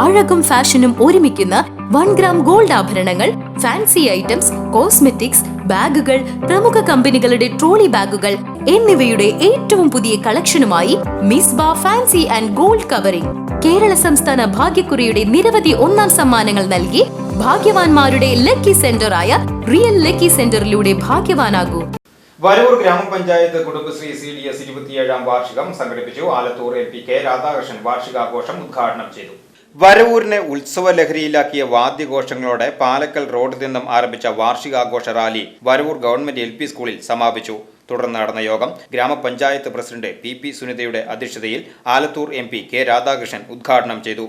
അഴകും ഫാഷനും ഒരുമിക്കുന്ന one gram gold ആഭരണങ്ങൾ ഫാൻസി ഐറ്റംസ് കോസ്മെറ്റിക്സ് ബാഗുകൾ പ്രമുഖ കമ്പനികളുടെ ട്രോളി ബാഗുകൾ എന്നിവയുടെ ഏറ്റവും പുതിയ കളക്ഷനുമായി മിസ് ബാ fancy and gold covering. Kerala സംസ്ഥാന ഭാഗ്യക്കുറിയുടെ നിരവധി ഒന്നാം സമ്മാനങ്ങൾ നൽകി ഭാഗ്യവാന്മാരുടെ ലക്കി സെന്ററായ റിയൽ ലക്കി സെന്ററിലൂടെ ഭാഗ്യവാനാകൂ. വരൂർ ഗ്രാമപഞ്ചായത്ത് കുടുംബശ്രീ സി ഡി എസ് ഇരുപത്തിയേഴാം വാർഷികം സംഘടിപ്പിച്ചു. Alathur M P K Radhakrishnan വാർഷികാഘോഷം ഉദ്ഘാടനം ചെയ്തു. വരവൂരിനെ ഉത്സവ ലഹരിയിലാക്കിയ വാദ്യഘോഷങ്ങളോടെ പാലക്കൽ റോഡിൽ നിന്നും ആരംഭിച്ച വാർഷികാഘോഷ rally Varavoor government L P സ്കൂളിൽ സമാപിച്ചു. തുടർന്ന് നടന്ന യോഗം ഗ്രാമപഞ്ചായത്ത് പ്രസിഡന്റ് പി പി സുനിതയുടെ അധ്യക്ഷതയിൽ Alathur M P K Radhakrishnan ഉദ്ഘാടനം ചെയ്തു.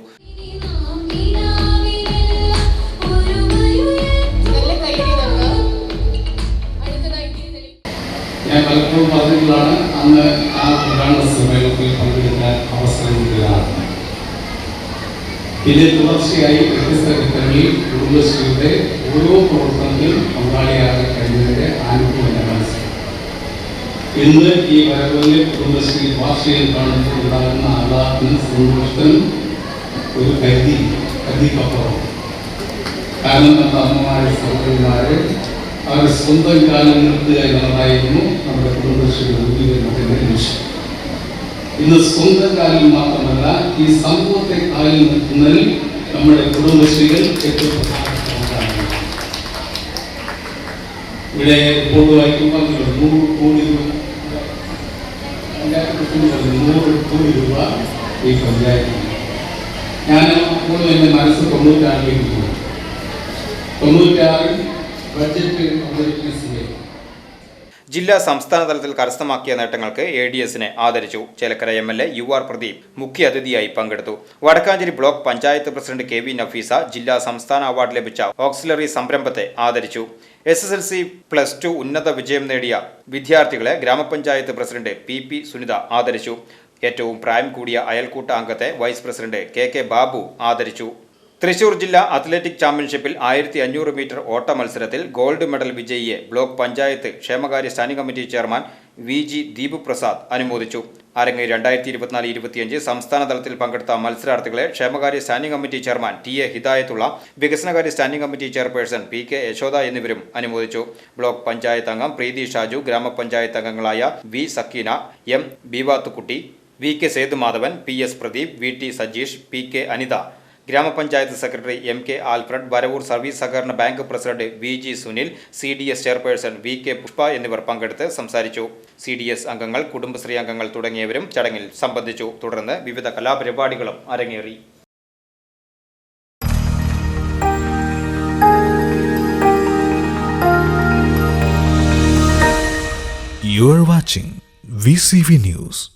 ഞാൻ പലപ്പോഴും പറഞ്ഞിട്ടുള്ളതാണ് അന്ന് ആ പ്രധാന പങ്കെടുക്കാൻ അവസരം കിട്ടുകയാണ് പിന്നെ തുടർച്ചയായി വ്യത്യസ്ത ഘട്ടങ്ങളിൽ കുടുംബശ്രീയുടെ ഓരോ പ്രവർത്തനത്തിലും പങ്കാളിയാകാൻ കഴിഞ്ഞതിന്റെ മനസ്സിലാക്കി ഇന്ന് ഈ വരവിലെ കുടുംബശ്രീ ഭാഷയിൽ കാണുമ്പോൾ ഉണ്ടാകുന്ന ആഹ്ലാദത്തിനും സന്തോഷത്തിനും ഒരു കരുതി കരുതിക്കപ്പുറം കാരണം നമ്മുടെ അമ്മമാരെ സഹോദരന്മാരെ അവരുടെ സ്വന്തം കാലം നിർത്തുക നമ്മുടെ കുടുംബശ്രീ രൂപീകരണത്തിന്റെ ലക്ഷ്യം. ഇന്ന് സ്വന്തം കാലിൽ മാത്രമല്ല ഈ സമൂഹത്തെ കാലിൽ നിൽക്കുന്നതിൽ നമ്മുടെ കുടുംബശ്രീകൾ ഏറ്റവും ഇവിടെ റിപ്പോർട്ട് വായിക്കുമ്പോൾ നൂറ് കോടി രൂപ നൂറ് കോടി രൂപ ഈ പഞ്ചായത്തിന് ഞാൻ അപ്പോഴും എന്റെ മനസ്സ് തൊണ്ണൂറ്റാറിലേക്ക് പോകും. തൊണ്ണൂറ്റാറിൽ ബഡ്ജറ്റ് അവതരിപ്പിക്കുന്ന സമയത്ത് ജില്ലാ സംസ്ഥാന തലത്തിൽ കരസ്ഥമാക്കിയ നേട്ടങ്ങൾക്ക് എ ഡി എസിനെ ആദരിച്ചു. Chelakkara M L A U R Pradeep മുഖ്യാതിഥിയായി പങ്കെടുത്തു. Vadakkanchery block panchayat president K V Nafeesa ജില്ലാ സംസ്ഥാന അവാർഡ് ലഭിച്ച ഓക്സിലറി സംരംഭത്തെ ആദരിച്ചു. S S L C plus two ഉന്നത വിജയം നേടിയ വിദ്യാർത്ഥികളെ ഗ്രാമപഞ്ചായത്ത് പ്രസിഡന്റ് പി പി സുനിത ആദരിച്ചു. ഏറ്റവും പ്രായം കൂടിയ അയൽക്കൂട്ട അംഗത്തെ vice president K K Babu ആദരിച്ചു. തൃശൂർ ജില്ലാ അത്ലറ്റിക് ചാമ്പ്യൻഷിപ്പിൽ ആയിരത്തി അഞ്ഞൂറ് മീറ്റർ ഓട്ട മത്സരത്തിൽ ഗോൾഡ് മെഡൽ വിജയിയെ ബ്ലോക്ക് പഞ്ചായത്ത് ക്ഷേമകാര്യ standing committee chairman V G Deep Prasad അനുമോദിച്ചു. അരങ്ങ് രണ്ടായിരത്തി ഇരുപത്തിനാല് ഇരുപത്തിയഞ്ച് സംസ്ഥാന തലത്തിൽ പങ്കെടുത്ത മത്സരാർത്ഥികളെ ക്ഷേമകാര്യ standing committee chairman T A Hidayathulla വികസനകാര്യ standing committee chairperson P K Yashoda എന്നിവരും അനുമോദിച്ചു. ബ്ലോക്ക് പഞ്ചായത്ത് അംഗം പ്രീതി ഷാജു ഗ്രാമപഞ്ചായത്ത് അംഗങ്ങളായ V Sakeena M Beevathukutty V K Sethumadhavan P S Pradeep V T Sajeesh P K Anitha ഗ്രാമപഞ്ചായത്ത് secretary M K Alfred Varavoor service സഹകരണ bank president V G Sunil C D S chairperson V K Pushpa എന്നിവർ പങ്കെടുത്ത് സംസാരിച്ചു. C D S അംഗങ്ങൾ കുടുംബശ്രീ അംഗങ്ങൾ തുടങ്ങിയവരും ചടങ്ങിൽ സംബന്ധിച്ചു. തുടർന്ന് വിവിധ കലാപരിപാടികളും അരങ്ങേറി. You are watching VCV News.